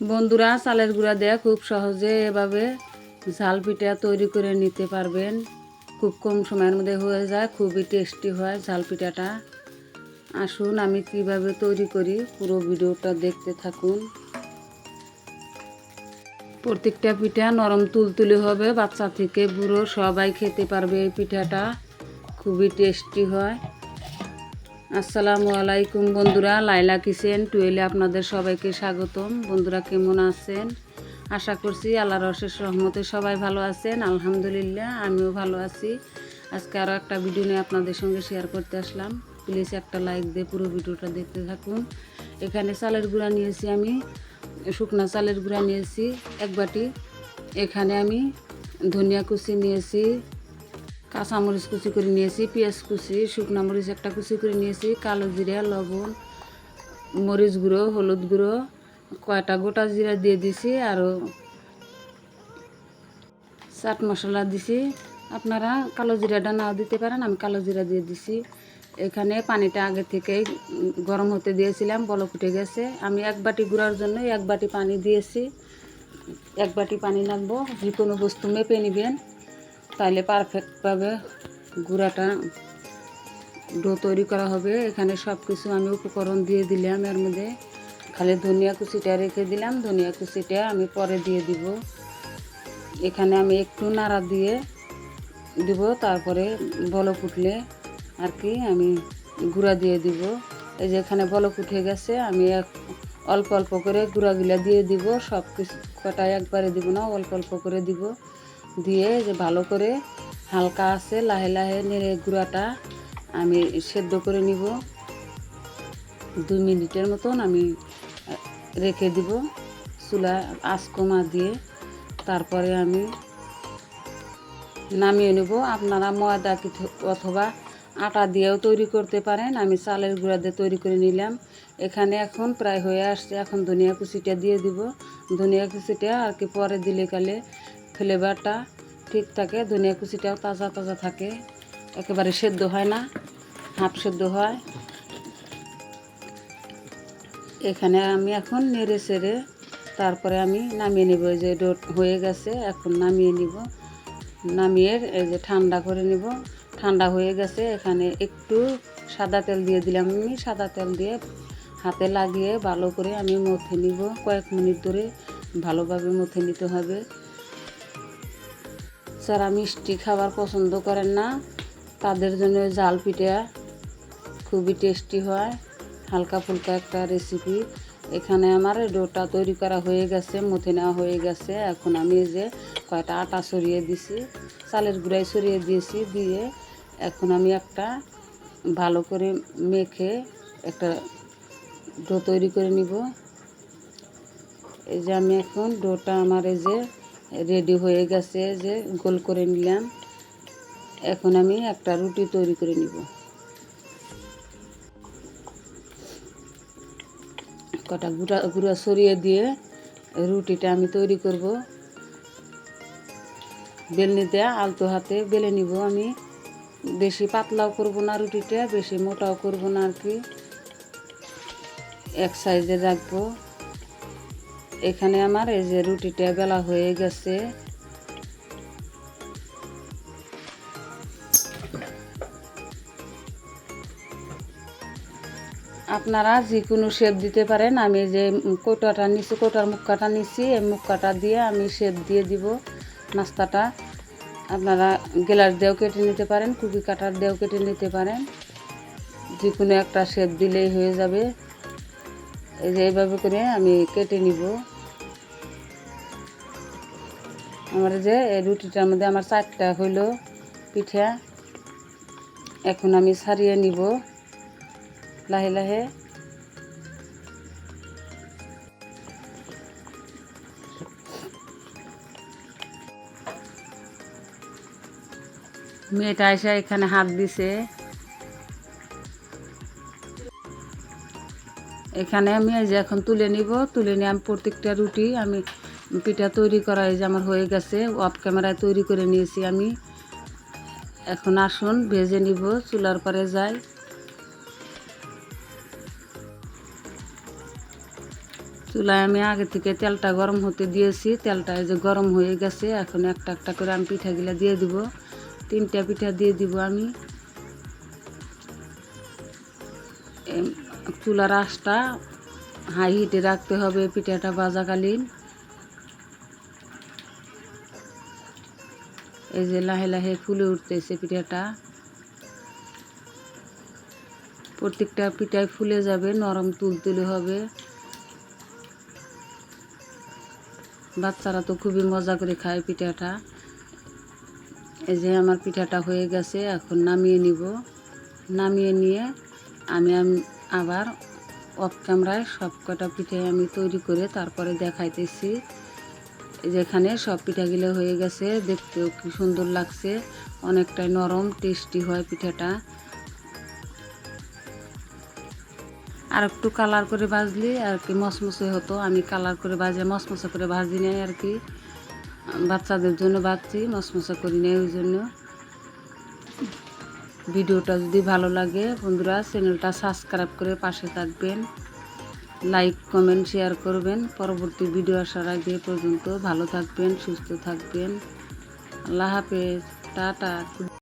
বন্ধুরা, চালের গুঁড়া দিয়ে খুব সহজে এভাবে ঝাল পিঠা তৈরি করে নিতে পারবেন। খুব কম সময়ের মধ্যে হয়ে যায়, খুবই টেস্টি হয় ঝাল পিঠাটা। আসুন, আমি কীভাবে তৈরি করি পুরো ভিডিওটা দেখতে থাকুন। প্রত্যেকটা পিঠা নরম তুলতুলে হবে, বাচ্চা থেকে বুড়ো সবাই খেতে পারবে এই পিঠাটা। খুবই টেস্টি হয়। আসসালামু আলাইকুম বন্ধুরা, লাইলা কিচেন টুয়েলে আপনাদের সবাইকে স্বাগতম। বন্ধুরা কেমন আছেন? আশা করছি আল্লাহ রসের সহমতে সবাই ভালো আছেন। আলহামদুলিল্লাহ, আমিও ভালো আছি। আজকে আরও একটা ভিডিও নিয়ে আপনাদের সঙ্গে শেয়ার করতে আসলাম। প্লিজ একটা লাইক দিয়ে পুরো ভিডিওটা দেখতে থাকুন। এখানে চালের গুঁড়া নিয়েছি আমি, শুকনা চালের গুঁড়া নিয়েছি, এক বাটি। এখানে আমি ধনিয়া কুচি নিয়েছি কাঁচামরিচ কুচি করে নিয়েছি, পেঁয়াজ কুচি, শুকনো মরিচ একটা কুচি করে নিয়েছি, কালো জিরা, লবণ, মরিচ গুঁড়ো, হলুদ গুঁড়ো, কয়টা গোটা জিরা দিয়ে দিছি আরও চাট মশলা দিছি। আপনারা কালো জিরাটা নাও দিতে পারেন, আমি কালো জিরা দিয়ে দিছি। এখানে পানিটা আগে থেকে গরম হতে দিয়েছিলাম, বলক উঠে গেছে। আমি এক বাটি গুঁড়ার জন্য এক বাটি পানি দিয়েছি। এক বাটি পানি লাগবো, যে কোনো বস্তু মেপে নেবেন। তাহলে পারফেক্টভাবে গুঁড়াটা ডো তৈরি করা হবে। এখানে সব কিছু আমি উপকরণ দিয়ে দিলাম। এর মধ্যে খালি ধনিয়া কুচিটা রেখে দিলাম। ধনিয়া কুচিটা আমি পরে দিয়ে দিব। এখানে আমি একটু নাড়া দিয়ে দিব। তারপরে বলক উঠলে আর কি আমি গুঁড়া দিয়ে দিব। এই যে এখানে বলক উঠে গেছে, আমি এক অল্প অল্প করে গুঁড়াগুলা দিয়ে দিব। সব কিছু কটা একবারে দিব না, অল্প অল্প করে দিব। দিয়ে যে ভালো করে হালকা আছে, লাহে লাহে নেড়ে গুঁড়াটা আমি সেদ্ধ করে নিব। দুই মিনিটের মতন আমি রেখে দিব চুলা আঁচ কমা দিয়ে। তারপরে আমি নামিয়ে নেব। আপনারা ময়দা অথবা আটা দিয়েও তৈরি করতে পারেন। আমি চালের গুঁড়া দিয়ে তৈরি করে নিলাম। এখানে এখন প্রায় হয়ে আসছে। এখন ধনিয়া কুচিটা দিয়ে দিব। ধনিয়া কুচিটা আর কি পরে দিলে কালে ফ্লেভারটা ঠিক থাকে, ধনিয়া কুচিটাও তাজা তাজা থাকে, একেবারে সেদ্ধ হয় না, হাফ সেদ্ধ হয়। এখানে আমি এখন নেড়ে সেড়ে তারপরে আমি নামিয়ে নেব যে ডোট হয়ে গেছে, এখন নামিয়ে নিব। নামিয়ে এই যে ঠান্ডা করে নিব। ঠান্ডা হয়ে গেছে, এখানে একটু সাদা তেল দিয়ে দিলাম আমি, সাদা তেল দিয়ে হাতে লাগিয়ে ভালো করে আমি মথে নিব। কয়েক মিনিট ধরে ভালোভাবে মথে নিতে হবে। যারা মিষ্টি খাবার পছন্দ করেন না, তাদের জন্য জাল পিঠা খুবই টেস্টি হয়। হালকা ফুলকা একটা রেসিপি এখানে আমার ডোটা তৈরি করা হয়ে গেছে, মথে নেওয়া হয়ে গেছে। এখন আমি যে কয়টা আটা সরিয়ে দিছি, চালের গুঁড়াই সরিয়ে দিয়েছি, দিয়ে এখন আমি একটা ভালো করে মেখে একটা ডো তৈরি করে নিব। এই যে আমি এখন ডোটা আমার এই যে রেডি হয়ে গেছে যে গোল করে নিলাম। এখন আমি একটা রুটি তৈরি করে নিব। কটা গুঁড়া গুঁড়া সরিয়ে দিয়ে রুটিটা আমি তৈরি করব। বেলনিতে আলতো হাতে বেলে নিব আমি। বেশি পাতলাও করব না রুটিটা, বেশি মোটাও করব না আর কি। এক সাইজে রাখব। এখানে আমার এই যে রুটিটা বেলা হয়ে গেছে। আপনারা যে কোনো শেপ দিতে পারেন, আমি যে কোটাটা নিচ্ছি কোটার মুক্কাটা নিচ্ছি এই মুক্কাটা দিয়ে আমি শেপ দিয়ে দিব নাস্তাটা। আপনারা গেলার দিয়েও কেটে নিতে পারেন, কুকি কাটার দিয়েও কেটে নিতে পারেন। যে কোনো একটা শেপ দিলেই হয়ে যাবে। এই যে এইভাবে করে আমি কেটে নিব। আমার যে, এই রুটিটার মধ্যে আমার চারটা হইল পিঠা। এখন আমি ছাড়িয়ে নিব লাহে লাহে। মেয়েটা এসে এখানে হাত দিছে। এখানে আমি যে এখন তুলে নিব, তুলে নিয়ে আমি প্রত্যেকটা রুটি আমি পিঠা তৈরি করা এই যে আমার হয়ে গেছে অফ ক্যামেরায় তৈরি করে নিয়েছি আমি। এখন আসুন, ভেজে নিব, চুলার পরে যাই। চুলায় আমি আগে থেকে তেলটা গরম হতে দিয়েছি, তেলটা এই যে গরম হয়ে গেছে, এখন একটা একটা করে আমি পিঠাগুলা দিয়ে দিব। তিনটা পিঠা দিয়ে দিব আমি। চুলার আঁচটা হাই হিটে রাখতে হবে পিঠাটা বাজাকালীন। এই যে লাহে লাহে ফুলে উঠতেছে পিঠাটা। প্রত্যেকটা পিঠায় ফুলে যাবে, নরম তুলতুলে হবে। বাচ্চারা তো খুবই মজা করে খায় পিঠাটা। এই যে আমার পিঠাটা হয়ে গেছে, এখন নামিয়ে নিব। নামিয়ে নিয়ে আমি আবার অফ ক্যামেরায় সব কটা পিঠে আমি তৈরি করে তারপরে দেখাইতেছি। এই যে এখানে সব পিঠাগুলো হয়ে গেছে, দেখতেও কি সুন্দর লাগছে। অনেকটাই নরম টেস্টি হয় পিঠাটা। আর একটু কালার করে ভাজলে আর কি মসমসে হতো। আমি কালার করে ভাজে মসমসে করে ভাজি নেই আর কি। বাচ্চাদের জন্য ভাজছি মসমসে করি নেই ওই জন্য। ভিডিওটা যদি ভালো লাগে, বন্ধুরা চ্যানেলটা সাবস্ক্রাইব করে পাশে থাকবেন। লাইক কমেন্ট শেয়ার করবেন। পরবর্তী ভিডিও আসার আগে পর্যন্ত ভালো থাকবেন, সুস্থ থাকবেন। আল্লাহ হাফেজ। টাটা।